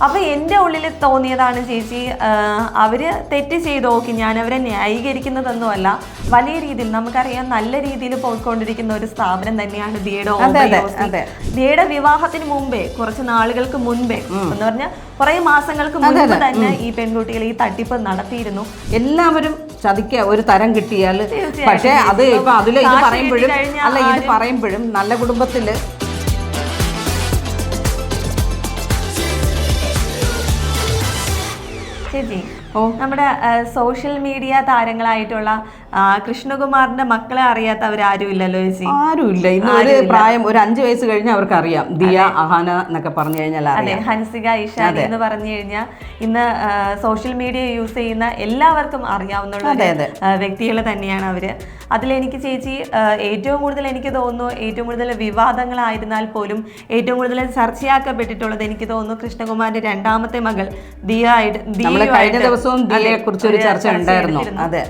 അപ്പൊ എന്റെ ഉള്ളിൽ തോന്നിയതാണ് ചേച്ചി അവർ അവർ തെറ്റ് ചെയ്ത് നോക്കി ഞാൻ അവരെ ന്യായീകരിക്കുന്നതൊന്നുമല്ല. വലിയ രീതിയിൽ നമുക്കറിയാം നല്ല രീതിയിൽ പോയിക്കൊണ്ടിരിക്കുന്ന ഒരു സ്ഥാപനം തന്നെയാണ് ദിയുടെ ദിയുടെ വിവാഹത്തിന് മുമ്പേ കുറച്ച് നാളുകൾക്ക് മുൻപേ എന്ന് പറഞ്ഞാൽ കുറെ മാസങ്ങൾക്ക് മുൻപ് തന്നെ ഈ പെൺകുട്ടികൾ ഈ തട്ടിപ്പ് നടത്തിയിരുന്നു. എല്ലാവരും ചതിക്ക ഒരു തരം കിട്ടിയാൽ പക്ഷേ അത്. ഇപ്പൊ അതിൽ ഇത് പറയുമ്പോഴും അല്ല ഇത് പറയുമ്പോഴും നല്ല കുടുംബത്തിൽ ചേച്ചി. നമ്മുടെ സോഷ്യൽ മീഡിയ താരങ്ങളായിട്ടുള്ള കൃഷ്ണകുമാറിന്റെ മക്കളെ അറിയാത്തവരാരും ഇല്ലല്ലോ ചേച്ചി ആരുമില്ല ഇന്ന് ഒരു പ്രായം ഒരു അഞ്ചു വയസ്സ് കഴിഞ്ഞാൽ അവർക്ക് അറിയാം ദിയ അഹാന എന്നൊക്കെ പറഞ്ഞു കഴിഞ്ഞാൽ അതെ ഹൻസിക ഇഷാന എന്ന് പറഞ്ഞു കഴിഞ്ഞാൽ ഇന്ന് സോഷ്യൽ മീഡിയ യൂസ് ചെയ്യുന്ന എല്ലാവർക്കും അറിയാവുന്ന. വ്യക്തികൾ തന്നെയാണ് അവർ അതിലെനിക്ക് ചേച്ചി ഏറ്റവും കൂടുതൽ എനിക്ക് തോന്നുന്നു ഏറ്റവും കൂടുതൽ വിവാദങ്ങളായിരുന്നാൽ പോലും ഏറ്റവും കൂടുതൽ ചർച്ചയാക്കപ്പെട്ടിട്ടുള്ളത് എനിക്ക് തോന്നുന്നു കൃഷ്ണകുമാറിന്റെ രണ്ടാമത്തെ മകൾ ദിയ ആയിട്ട് ദിയ ദിവസവും ദിയയെ കുറിച്ച് ഒരു ചർച്ച ഉണ്ടായിരുന്നു. എടുത്തിരുന്നു. അതെ.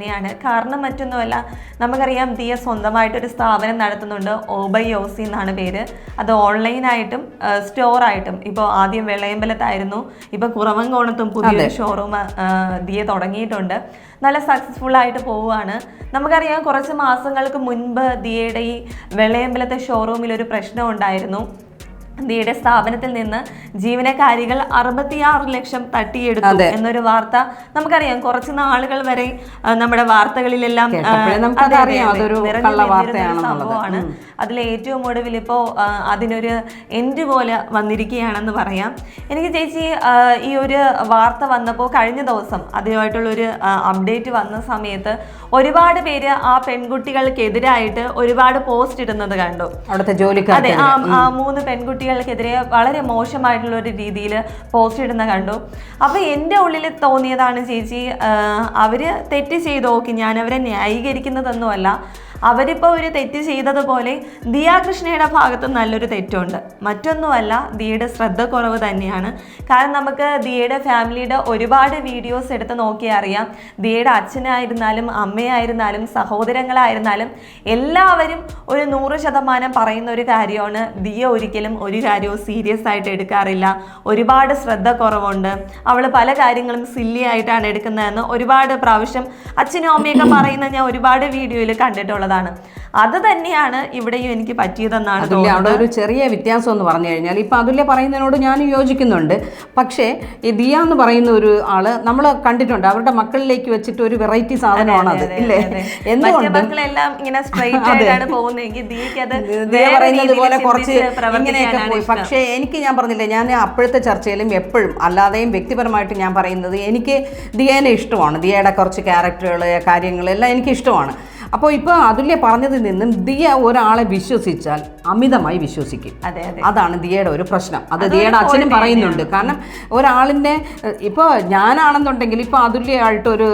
തന്നെയാണ്. കാരണം മറ്റൊന്നുമല്ല നമുക്കറിയാം ദിയ സ്വന്തമായിട്ടൊരു സ്ഥാപനം നടത്തുന്നുണ്ട്. ഓബൈയോസി എന്നാണ് പേര്. അത് ഓൺലൈനായിട്ടും സ്റ്റോറായിട്ടും. ഇപ്പോൾ ആദ്യം വെള്ളയമ്പലത്തായിരുന്നു. ഇപ്പോൾ കുറവങ്കോണത്തും പുതിയൊരു ഷോറൂം ദിയ തുടങ്ങിയിട്ടുണ്ട്. നല്ല സക്സസ്ഫുൾ ആയിട്ട് പോവുകയാണ്. നമുക്കറിയാം കുറച്ച് മാസങ്ങൾക്ക് മുൻപ് ദിയയുടെ ഈ വെള്ളയമ്പലത്തെ ഷോറൂമിൽ ഒരു പ്രശ്നം ഉണ്ടായിരുന്നു. ദിയുടെ സ്ഥാപനത്തിൽ നിന്ന് ജീവനക്കാരികൾ അറുപത്തിയാറ് ലക്ഷം തട്ടിയെടുത്തു എന്നൊരു വാർത്ത നമുക്കറിയാം. കുറച്ച് നാളുകൾ വരെ നമ്മുടെ വാർത്തകളിലെല്ലാം സംഭവമാണ്. അതിൽ ഏറ്റവും ഒടുവിൽ ഇപ്പോൾ അതിനൊരു എൻഡ് പോലെ വന്നിരിക്കുകയാണെന്ന് പറയാം. എനിക്ക് ചേച്ചി ഈ ഒരു വാർത്ത വന്നപ്പോൾ കഴിഞ്ഞ ദിവസം അതുമായിട്ടുള്ള ഒരു അപ്ഡേറ്റ് വന്ന സമയത്ത് ഒരുപാട് പേര് ആ പെൺകുട്ടികൾക്കെതിരായിട്ട് ഒരുപാട് പോസ്റ്റ് ഇടുന്നത് കണ്ടു. അവിടുത്തെ ജോലിക്കാർ അതെ ആ മൂന്ന് മൂന്ന് പെൺകുട്ടികൾക്കെതിരെ വളരെ മോശമായിട്ടുള്ള ഒരു രീതിയിൽ പോസ്റ്റ് ഇടുന്ന കണ്ടു. അപ്പോൾ എന്റെ ഉള്ളിൽ തോന്നിയതാണ് ചേച്ചി അവർ തെറ്റ് ചെയ്തു നോക്കി ഞാൻ അവരെ ന്യായീകരിക്കുന്നതൊന്നുമല്ല. അവരിപ്പോ ഒരു തെറ്റ് ചെയ്തതുപോലെ ദിയാ കൃഷ്ണയുടെ ഭാഗത്ത് നല്ലൊരു തെറ്റുണ്ട്. മറ്റൊന്നുമല്ല ദിയയുടെ ശ്രദ്ധ കുറവ് തന്നെയാണ്. കാരണം നമുക്ക് ദിയയുടെ ഫാമിലിയുടെ ഒരുപാട് വീഡിയോസ് എടുത്ത് നോക്കിയാൽ അറിയാം. ദിയയുടെ അച്ഛനായിരുന്നാലും അമ്മയായിരുന്നാലും സഹോദരങ്ങളായിരുന്നാലും എല്ലാവരും ഒരു നൂറ് ശതമാനം പറയുന്ന ഒരു കാര്യമാണ്. ദിയ ഒരിക്കലും ഒരു കാര്യവും സീരിയസ് ആയിട്ട് എടുക്കാറില്ല. ഒരുപാട് ശ്രദ്ധ കുറവുണ്ട്. അവൾ പല കാര്യങ്ങളും സില്ലി ആയിട്ടാണ് എടുക്കുന്നതെന്ന് ഒരുപാട് പ്രാവശ്യം അച്ഛനും അമ്മയൊക്കെ പറയുന്നത് ഞാൻ ഒരുപാട് വീഡിയോയിൽ കണ്ടിട്ടുള്ളതാണ് അത് തന്നെയാണ് ഇവിടെയും എനിക്ക് പറ്റിയതെന്നാണ് അവിടെ ഒരു ചെറിയ വ്യത്യാസം എന്ന് പറഞ്ഞു കഴിഞ്ഞാൽ ഇപ്പം അതുല്യ പറയുന്നതിനോട് ഞാൻ യോജിക്കുന്നുണ്ട്. പക്ഷേ ഈ ദിയ എന്ന് പറയുന്ന ഒരു ആൾ നമ്മൾ കണ്ടിട്ടുണ്ട്. അവരുടെ മക്കളിലേക്ക് വെച്ചിട്ട് ഒരു വെറൈറ്റി സാധനമാണ് അത് ഇല്ലേ? മറ്റേ എന്തുകൊണ്ടും? മക്കളെല്ലാം ഇങ്ങനെ സ്ട്രൈറ്റ് ആയിട്ടാണ് പോകുന്നതെങ്കിൽ ദിയക്ക് അത് പറയുന്നത് പോലെ കുറച്ച് ചിന്തിച്ച് ഇങ്ങനെയൊക്കെ പോയി. പക്ഷേ എനിക്ക് ഞാൻ പറഞ്ഞില്ലേ ഞാൻ അപ്പോഴത്തെ ചർച്ചയിലും എപ്പോഴും അല്ലാതെയും വ്യക്തിപരമായിട്ട് ഞാൻ പറയുന്നത് എനിക്ക് ദിയേനെ ഇഷ്ടമാണ്. ദിയയുടെ കുറച്ച് ക്യാരക്ടറുകൾ കാര്യങ്ങളെല്ലാം എനിക്ക് ഇഷ്ടമാണ്. അപ്പോൾ ഇപ്പോൾ അതുല്യ പറഞ്ഞതിൽ നിന്നും ദിയ ഒരാളെ വിശ്വസിച്ചാൽ അമിതമായി വിശ്വസിക്കും. അതെ അതെ. അതാണ് ദിയയുടെ ഒരു പ്രശ്നം. അത് ദിയയുടെ അച്ഛനും പറയുന്നുണ്ട്. കാരണം ഒരാളിന്റെ ഇപ്പോൾ ഞാനാണെന്നുണ്ടെങ്കിൽ ഇപ്പോൾ അതുല്യമായിട്ട് ഒരു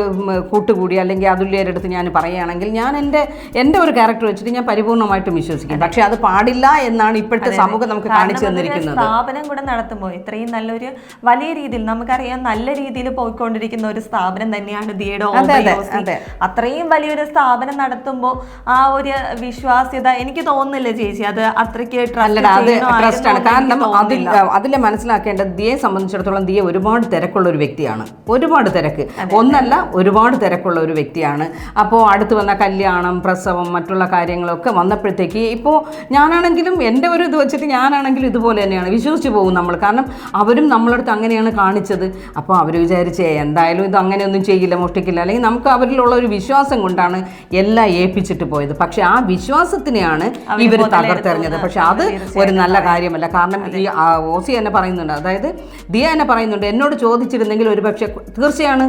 കൂട്ടുകൂടി അല്ലെങ്കിൽ അതുല്യയുടെ അടുത്ത് ഞാൻ പറയുകയാണെങ്കിൽ ഞാൻ എന്റെ എന്റെ ഒരു ക്യാരക്ടർ വെച്ചിട്ട് ഞാൻ പരിപൂർണമായിട്ടും വിശ്വസിക്കും. പക്ഷേ അത് പാടില്ല എന്നാണ് ഇപ്പോഴത്തെ സമൂഹം നമുക്ക് കാണിച്ചു തന്നിരിക്കുന്നത്. സ്ഥാപനം കൂടെ നടത്തുമ്പോൾ ഇത്രയും നല്ലൊരു വലിയ രീതിയിൽ നമുക്കറിയാം നല്ല രീതിയിൽ പോയിക്കൊണ്ടിരിക്കുന്ന ഒരു സ്ഥാപനം തന്നെയാണ് ദിയുടെ അതെ, അതെ, അതെ. അത്രയും വലിയൊരു സ്ഥാപനം നടത്തുമ്പോൾ ആ ഒരു വിശ്വാസ്യത എനിക്ക് തോന്നുന്നില്ല ചേച്ചി. അത് അത്രയ്ക്ക് ട്രസ്റ്റാണ് കാരണം അതിൽ അതിൽ മനസ്സിലാക്കേണ്ടത് ദിയെ സംബന്ധിച്ചിടത്തോളം ദിയെ ഒരുപാട് തിരക്കുള്ള ഒരു വ്യക്തിയാണ്. ഒരുപാട് തിരക്ക്. ഒന്നല്ല ഒരുപാട് തിരക്കുള്ള ഒരു വ്യക്തിയാണ്. അപ്പോൾ അടുത്ത് വന്ന കല്യാണം പ്രസവം മറ്റുള്ള കാര്യങ്ങളൊക്കെ വന്നപ്പോഴത്തേക്ക് ഇപ്പോൾ ഞാനാണെങ്കിലും എന്റെ ഒരു ഇത് വെച്ചിട്ട് ഞാനാണെങ്കിലും ഇതുപോലെ തന്നെയാണ്. വിശ്വസിച്ച് പോകും നമ്മൾ. കാരണം അവരും നമ്മളടുത്ത് അങ്ങനെയാണ് കാണിച്ചത്. അപ്പോൾ അവർ വിചാരിച്ചേ എന്തായാലും ഇത് അങ്ങനെയൊന്നും ചെയ്യില്ല മോഷ്ടിക്കില്ല. അല്ലെങ്കിൽ നമുക്ക് അവരിലുള്ള ഒരു വിശ്വാസം കൊണ്ടാണ് എല്ലാം ഏൽപ്പിച്ചിട്ട് പോയത്. പക്ഷെ ആ വിശ്വാസത്തിനെയാണ് ഇവർ തകർത്തെറിഞ്ഞത്. പക്ഷെ അത് ഒരു നല്ല കാര്യമല്ല. കാരണം ഈ ഓസി എന്നെ പറയുന്നുണ്ട്. അതായത് ദിയ എന്നെ പറയുന്നുണ്ട് എന്നോട് ചോദിച്ചിരുന്നെങ്കിൽ ഒരു പക്ഷെ തീർച്ചയാണ്.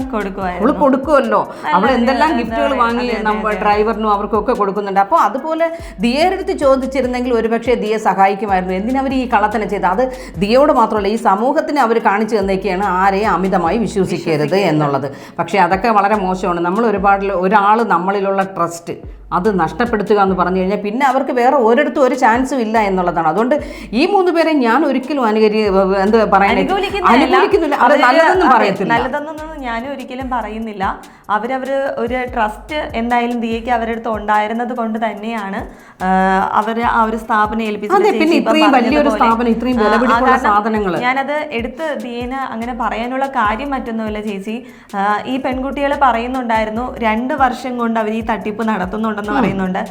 അവൾ കൊടുക്കുമല്ലോ. അവൾ എന്തെല്ലാം ഗിഫ്റ്റുകൾ വാങ്ങി നമ്മൾ ഡ്രൈവറിനും അവർക്കും ഒക്കെ കൊടുക്കുന്നുണ്ട്. അപ്പോൾ അതുപോലെ ദിയയുടെ അടുത്ത് ചോദിച്ചിരുന്നെങ്കിൽ ഒരുപക്ഷെ ദിയെ സഹായിക്കുമായിരുന്നു. എന്തിനവർ ഈ കള്ളത്തന ചെയ്ത് അത് ദിയോട് മാത്രമല്ല ഈ സമൂഹത്തിന് അവർ കാണിച്ചു തന്നേക്കാണ് ആരെയും അമിതമായി വിശ്വസിക്കരുത് എന്നുള്ളത്. പക്ഷേ അതൊക്കെ വളരെ മോശമാണ്. നമ്മൾ ഒരുപാട് ഒരാൾ നമ്മളിലുള്ള ട്രസ്റ്റ് ஃபஸ்ட்டு അത് നഷ്ടപ്പെടുത്തുക എന്ന് പറഞ്ഞു കഴിഞ്ഞാൽ പിന്നെ അവർക്ക് വേറെ ഒരിടത്തും ഒരു ചാൻസും ഇല്ല എന്നുള്ളതാണ്. അതുകൊണ്ട് ഈ മൂന്ന് പേരെ ഞാൻ ഒരിക്കലും അനുകരി എന്ത് പറയാൻ അനുകൂലിക്കുന്നില്ല. നല്ലതെന്നും പറയത്തില്ല. നല്ലതെന്നൊന്നും ഞാനും ഒരിക്കലും പറയുന്നില്ല. അവരവർ ഒരു ട്രസ്റ്റ് എന്തായാലും ദിയയ്ക്ക് അവരുടെ അടുത്ത് ഉണ്ടായിരുന്നത് കൊണ്ട് തന്നെയാണ് അവർ ആ ഒരു സ്ഥാപനം ഏൽപ്പിച്ചത്. ഞാനത് എടുത്ത് ദിയന് അങ്ങനെ പറയാനുള്ള കാര്യം മറ്റൊന്നുമില്ല ചേച്ചി. ഈ പെൺകുട്ടികൾ പറയുന്നുണ്ടായിരുന്നു രണ്ട് വർഷം കൊണ്ട് അവർ ഈ തട്ടിപ്പ് നടത്തുന്നുണ്ടെന്ന് പറയുന്നുണ്ട്.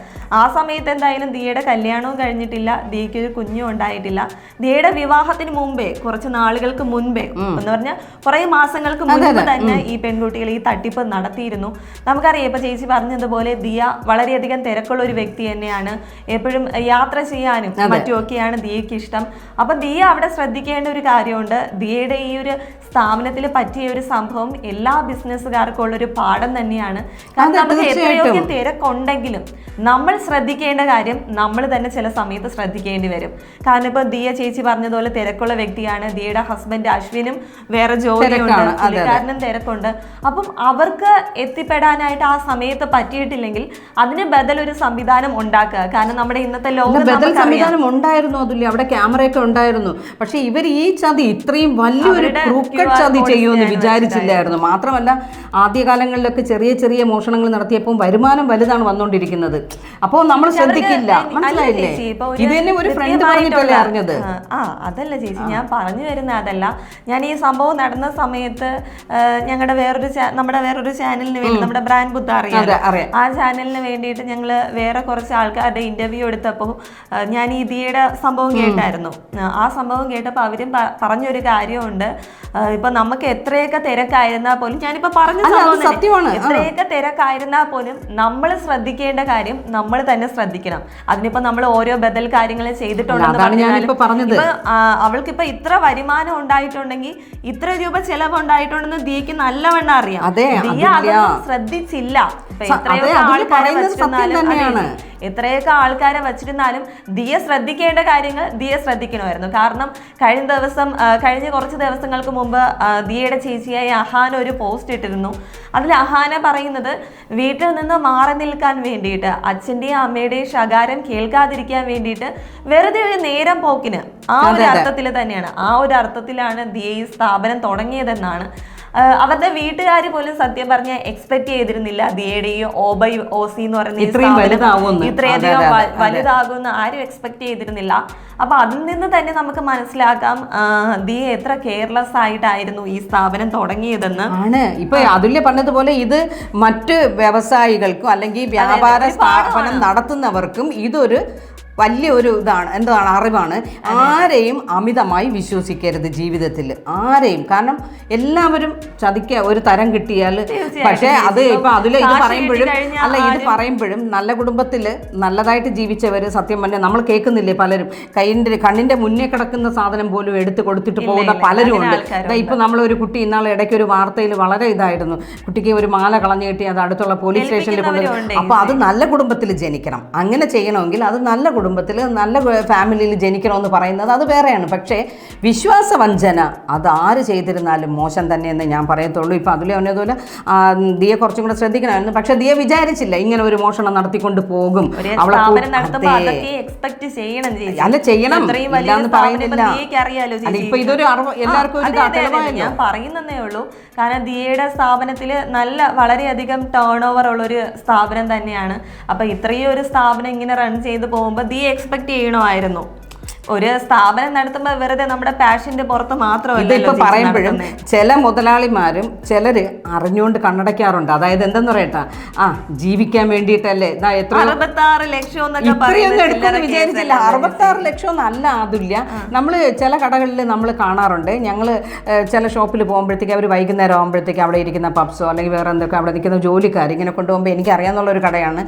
ആ സമയത്ത് എന്തായാലും ദിയയുടെ കല്യാണവും കഴിഞ്ഞിട്ടില്ല. ദിയയ്ക്ക് ഒരു കുഞ്ഞും ഉണ്ടായിട്ടില്ല. ദിയയുടെ വിവാഹത്തിന് മുമ്പേ കുറച്ച് നാളുകൾക്ക് മുൻപേ എന്ന് പറഞ്ഞാൽ കുറെ മാസങ്ങൾക്ക് മുൻപ് തന്നെ ഈ പെൺകുട്ടികൾ ഈ തട്ടിപ്പ് നടത്തിയിരുന്നു. നമുക്കറിയാം ഇപ്പൊ ചേച്ചി പറഞ്ഞതുപോലെ ദിയ വളരെയധികം തിരക്കുള്ള ഒരു വ്യക്തി തന്നെയാണ്. എപ്പോഴും യാത്ര ചെയ്യാനും മറ്റുമൊക്കെയാണ് ദിയയ്ക്ക് ഇഷ്ടം. അപ്പൊ ദിയ അവിടെ ശ്രദ്ധിക്കേണ്ട ഒരു കാര്യമുണ്ട്. ദിയയുടെ ഈ ഒരു സ്ഥാപനത്തിൽ പറ്റിയ ഒരു സംഭവം എല്ലാ ബിസിനസ്സുകാർക്കും ഉള്ള ഒരു പാഠം തന്നെയാണ്. കാരണം നമുക്ക് എത്രയൊക്കെ തീർച്ചയായിട്ടും. തിരക്കുണ്ടെങ്കിലും നമ്മൾ ശ്രദ്ധിക്കേണ്ട കാര്യം നമ്മൾ തന്നെ ചില സമയത്ത് ശ്രദ്ധിക്കേണ്ടി വരും. കാരണം ഇപ്പൊ ദിയ ചേച്ചി പറഞ്ഞതുപോലെ തിരക്കുള്ള വ്യക്തിയാണ്. ദിയയുടെ ഹസ്ബൻഡ് അശ്വിനും വേറെ ജോലിയുണ്ട്. പുള്ളിക്കാരനും തിരക്കുണ്ട്. അപ്പം അവർക്ക് എത്തിപ്പെടാനായിട്ട് ആ സമയത്ത് പറ്റിയിട്ടില്ലെങ്കിൽ അതിന് ബദൽ ഒരു സംവിധാനം ഉണ്ടാക്കുക. കാരണം നമ്മുടെ ഇന്നത്തെ ലോകം സംവിധാനം ഉണ്ടായിരുന്നു അതുല്ല അവിടെ ക്യാമറയൊക്കെ ഉണ്ടായിരുന്നു. പക്ഷെ ഇവർ ഈ ചതി ഇത്രയും വലിയൊരു അവരുടെ ചതി ചെയ്യുമെന്ന് വിചാരിച്ചില്ലായിരുന്നു. മാത്രമല്ല ആദ്യകാലങ്ങളിലൊക്കെ ചെറിയ ചെറിയ മോഷണങ്ങൾ നടത്തിയപ്പോൾ വരുമാനം വലുതാണ് വന്നുകൊണ്ടിരിക്കുന്നത് അപ്പോൾ നമ്മൾ ശ്രദ്ധിക്കില്ല. മനസ്സിലായില്ലേ? ഇത് തന്നെ ഒരു ഫ്രണ്ട് പറഞ്ഞിട്ടല്ലേ അറിഞ്ഞത്? ആ, അതല്ല ചേച്ചി ഞാൻ പറഞ്ഞു വരുന്ന അതല്ല. ഞാൻ ഈ സംഭവം നടന്ന സമയത്ത് ഞങ്ങളുടെ വേറൊരു നമ്മുടെ വേറൊരു ചാനലിന് വേണ്ടി നമ്മുടെ ബ്രാൻഡ് ബുദ്ധ അറിയാം. ആ ചാനലിന് വേണ്ടിയിട്ട് ഞങ്ങൾ വേറെ കുറച്ച് ആൾക്കാരുടെ ഇന്റർവ്യൂ എടുത്തപ്പോൾ ഞാൻ ഈ ദിയുടെ സംഭവം കേട്ടായിരുന്നു. ആ, സംഭവം കേട്ടപ്പോൾ അവരും പറഞ്ഞൊരു കാര്യമുണ്ട്. ഇപ്പൊ നമുക്ക് എത്രയൊക്കെ തിരക്കായിരുന്നാൽ പോലും ഞാനിപ്പോ പറഞ്ഞ സംഭവം. എത്രയൊക്കെ തിരക്കായിരുന്നാൽ പോലും നമ്മൾ ശ്രദ്ധിക്കേണ്ട കാര്യം നമ്മൾ തന്നെ ശ്രദ്ധിക്കണം. അതിനിപ്പോ നമ്മൾ ഓരോ ബദൽ കാര്യങ്ങൾ ചെയ്തിട്ടുണ്ടെന്ന് ഞാനിപ്പോ പറഞ്ഞത്. ഇപ്പൊ, ഇത്ര വരുമാനം ഉണ്ടായിട്ടുണ്ടെങ്കിൽ ഇത്ര രൂപ ചെലവ് ഉണ്ടായിട്ടുണ്ടെന്ന് ദിയക്ക് നല്ലവണ്ണം അറിയാം. ദിയ. അതൊന്നും ശ്രദ്ധിച്ചില്ല. ഇപ്പൊ അതിൽ ആൾക്കാരെ എത്രയൊക്കെ ആൾക്കാരെ വച്ചിരുന്നാലും ദിയ ശ്രദ്ധിക്കേണ്ട കാര്യങ്ങൾ ദിയ ശ്രദ്ധിക്കണമായിരുന്നു. കാരണം കഴിഞ്ഞ ദിവസം കഴിഞ്ഞ കുറച്ച് ദിവസങ്ങൾക്ക് മുമ്പ് ദിയയുടെ ചേച്ചിയായി അഹാന ഒരു പോസ്റ്റ് ഇട്ടിരുന്നു. അതിൽ അഹാന പറയുന്നത് വീട്ടിൽ നിന്ന് മാറി നിൽക്കാൻ വേണ്ടിയിട്ട് അച്ഛന്റെയും അമ്മയുടെയും ശകാരം കേൾക്കാതിരിക്കാൻ വേണ്ടിയിട്ട് വെറുതെ ഒരു നേരം പോക്കിന്. ആ ഒരു അർത്ഥത്തിൽ തന്നെയാണ്. ആ ഒരു അർത്ഥത്തിലാണ് ദിയ ഈ സ്ഥാപനം തുടങ്ങിയതെന്നാണ് അവരുടെ വീട്ടുകാർ പോലും സത്യം പറഞ്ഞ എക്സ്പെക്ട് ചെയ്തിരുന്നില്ല. ദിയയുടെ ഈ ഓബൈ ഓസി എന്ന് പറയുന്ന. ഇത്രയധികം വലുതാകുമെന്ന് ആരും എക്സ്പെക്ട് ചെയ്തിരുന്നില്ല. അപ്പൊ അതിൽ നിന്ന് തന്നെ നമുക്ക് മനസ്സിലാക്കാം ദിയ എത്ര കെയർലെസ് ആയിട്ടായിരുന്നു ഈ സ്ഥാപനം തുടങ്ങിയതെന്ന്. ആണ്. ഇപ്പൊ അതുല്യ പറഞ്ഞതുപോലെ ഇത് മറ്റ് വ്യവസായികൾക്കും അല്ലെങ്കിൽ വ്യാപാര സ്ഥാപനം നടത്തുന്നവർക്കും ഇതൊരു വലിയ ഒരു ഇതാണ് എന്താണ് അറിവാണ്? ആരെയും അമിതമായി വിശ്വസിക്കരുത് ജീവിതത്തിൽ ആരെയും. കാരണം എല്ലാവരും ചതിക്ക ഒരു തരം കിട്ടിയാൽ പക്ഷേ അത് ഇപ്പം അതിൽ ഇത് പറയുമ്പോഴും അല്ല ഇത് പറയുമ്പോഴും നല്ല കുടുംബത്തിൽ നല്ലതായിട്ട് ജീവിച്ചവർ സത്യം പറഞ്ഞാൽ നമ്മൾ കേൾക്കുന്നില്ലേ പലരും? കൈന്റെ കണ്ണിന്റെ മുന്നേ കിടക്കുന്ന സാധനം പോലും എടുത്ത് കൊടുത്തിട്ട് പോകുന്ന പലരും ഉണ്ട്. ഇപ്പൊ നമ്മളൊരു കുട്ടി ഇന്നാൾ ഇടയ്ക്ക് ഒരു വാർത്തയിൽ വളരെ ഇതായിരുന്നു. കുട്ടിക്ക് ഒരു മാല കളഞ്ഞു കിട്ടി അത് അടുത്തുള്ള പോലീസ് സ്റ്റേഷനിൽ കൊണ്ടുവരും അപ്പോൾ അപ്പൊ അത് നല്ല കുടുംബത്തിൽ ജനിക്കണം. അങ്ങനെ ചെയ്യണമെങ്കിൽ അത് നല്ല കുടുംബത്തിൽ നല്ല ഫാമിലിയിൽ ജനിക്കണമെന്ന് പറയുന്നത് അത് വേറെയാണ്. പക്ഷേ വിശ്വാസവഞ്ചന അത് ആര് ചെയ്തിരുന്നാലും മോശം തന്നെയെന്ന് ഞാൻ പറയത്തുള്ളൂ. ഇപ്പോൾ അതിലെ അവനതുപോലെ ദിയെ കുറച്ചും കൂടെ ശ്രദ്ധിക്കണമായിരുന്നു. പക്ഷെ ദിയ വിചാരിച്ചില്ല ഇങ്ങനെ ഒരു മോഷണം നടത്തിക്കൊണ്ട് പോകും. അവളെ അല്ല ചെയ്യണം. എന്ന് പറയുന്നില്ല. ഇപ്പൊ ഇതൊരു എല്ലാവർക്കും ഞാൻ പറയുന്നതേ ഉള്ളൂ. കാരണം ദിയയുടെ സ്ഥാപനത്തിൽ നല്ല വളരെയധികം ടേൺ ഓവർ ഉള്ള ഒരു സ്ഥാപനം തന്നെയാണ്. അപ്പൊ ഇത്രയും ഒരു സ്ഥാപനം ഇങ്ങനെ റൺ ചെയ്ത് പോകുമ്പോൾ എക്സ്പെക്ട് ചെയ്യണമായിരുന്നു. ഒരു സ്ഥാപനം നടത്തുമ്പോൾ വെറുതെ നമ്മുടെ പാഷന്റെ പുറത്ത് മാത്രമല്ല ഇതിപ്പോ പറയുമ്പോഴും ചില മുതലാളിമാരും ചിലര് അറിഞ്ഞുകൊണ്ട് കണ്ണടയ്ക്കാറുണ്ട്. അതായത് എന്തെന്ന് പറയട്ട? ആ ജീവിക്കാൻ വേണ്ടിയിട്ടല്ലേ? ഇതാ എത്ര അറുപത്തി ആറ് ലക്ഷം വിചാരിച്ചില്ല. അറുപത്താറ് ലക്ഷം ഒന്നും അല്ല അതില്ല നമ്മൾ ചില കടകളിൽ നമ്മൾ കാണാറുണ്ട്. ഞങ്ങൾ ചില ഷോപ്പിൽ പോകുമ്പോഴത്തേക്ക് അവർ വൈകുന്നേരം ആകുമ്പോഴത്തേക്ക് അവിടെ ഇരിക്കുന്ന പബ്സോ അല്ലെങ്കിൽ വേറെ എന്തൊക്കെ അവിടെ നിൽക്കുന്ന ജോലിക്കാർ ഇങ്ങനെ കൊണ്ടുപോകുമ്പോൾ എനിക്ക് അറിയാവുന്ന ഒരു കടയാണ്.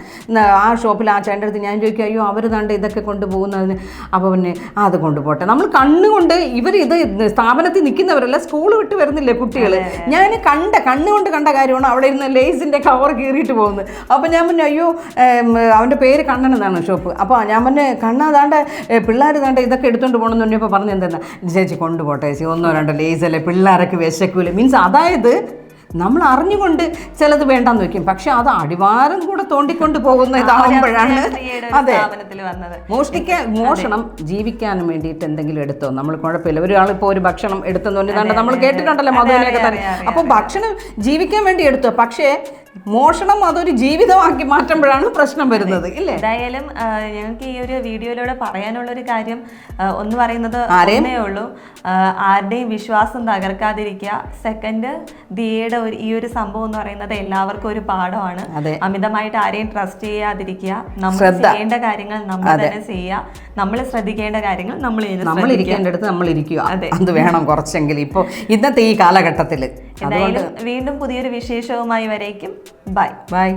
ആ ഷോപ്പിൽ ആ ചേട്ടന്റെ അടുത്ത് ഞാൻ ചോദിക്കും അയ്യോ അവർ ദാണ്ട് ഇതൊക്കെ കൊണ്ടുപോകുന്നതിന്? അപ്പോൾ പിന്നെ അത് കൊണ്ടുപോട്ടെ. നമ്മൾ കണ്ണുകൊണ്ട് ഇവർ ഇത് സ്ഥാപനത്തിൽ നിൽക്കുന്നവരല്ല സ്കൂൾ വിട്ട് വരുന്നില്ലേ കുട്ടികൾ ഞാൻ കണ്ട കണ്ണുകൊണ്ട് കണ്ട കാര്യമാണ് അവിടെ ഇരുന്ന് ലേസിന്റെ കവർ കീറിയിട്ട് പോകുന്നത്. അപ്പോൾ ഞാൻ പിന്നെ അയ്യോ അവന്റെ പേര് കണ്ണൻ എന്നാണ് ഷോപ്പ്. അപ്പോൾ ഞാൻ പിന്നെ കണ്ണാതാണ്ട് പിള്ളേർ താണ്ട് ഇതൊക്കെ എടുത്തുകൊണ്ട് പോകണമെന്ന് പറഞ്ഞപ്പോൾ പറഞ്ഞു എന്തെന്നാ? ചേച്ചി കൊണ്ടുപോട്ടെ ചേച്ചി ഒന്നോ രണ്ടോ ലേസല്ലേ പിള്ളേരൊക്കെ വിശക്കൂല. മീൻസ് അതായത് നമ്മൾ അറിഞ്ഞുകൊണ്ട് ചിലത് വേണ്ടെന്ന് വെക്കും. പക്ഷെ അത് അടിവാരം കൂടെ തോണ്ടിക്കൊണ്ട് പോകുന്ന ഇതാകുമ്പോഴാണ് അതെ. മോഷ്ടിക്കാൻ മോഷണം ജീവിക്കാനും വേണ്ടിയിട്ട് എന്തെങ്കിലും എടുത്തോ? നമ്മൾ കുഴപ്പമില്ല. ഒരാളിപ്പോൾ ഒരു ഭക്ഷണം എടുത്തെന്ന് പറഞ്ഞാൽ നമ്മൾ കേട്ടിട്ടുണ്ടല്ലോ മധുവിനെയൊക്കെ തന്നെ. അപ്പോൾ ഭക്ഷണം ജീവിക്കാൻ വേണ്ടി എടുത്തോ? പക്ഷേ മോഷണം അതൊരു ജീവിതമാക്കി മാറ്റുമ്പോഴാണ് പ്രശ്നം വരുന്നത് ഇല്ലേ? എന്തായാലും ഞങ്ങൾക്ക് ഈ ഒരു വീഡിയോയിലൂടെ പറയാനുള്ള ഒരു കാര്യം ഒന്ന് പറയുന്നത്? ഒന്നേ ഉള്ളൂ. ആരുടെയും വിശ്വാസം തകർക്കാതിരിക്കുക. സെക്കൻഡ് ദിയയുടെ ഒരു ഈ ഒരു സംഭവം എന്ന് പറയുന്നത് എല്ലാവർക്കും ഒരു പാഠമാണ്. അമിതമായിട്ട് ആരെയും ട്രസ്റ്റ് ചെയ്യാതിരിക്കുക. നമ്മൾ ചെയ്യേണ്ട കാര്യങ്ങൾ നമ്മൾ തന്നെ ചെയ്യുക. നമ്മൾ ശ്രദ്ധിക്കേണ്ട കാര്യങ്ങൾ നമ്മൾ നമ്മൾ. ഇരിക്കേണ്ടടുത്ത് നമ്മൾ ഇരിക്കുക. അതെ. അത് വേണം കുറച്ചെങ്കിലും. ഇപ്പോൾ ഇന്നത്തെ ഈ കാലഘട്ടത്തിൽ എന്തായാലും വീണ്ടും പുതിയൊരു വിശേഷവുമായി വരേക്കും. ബൈ. ബൈ.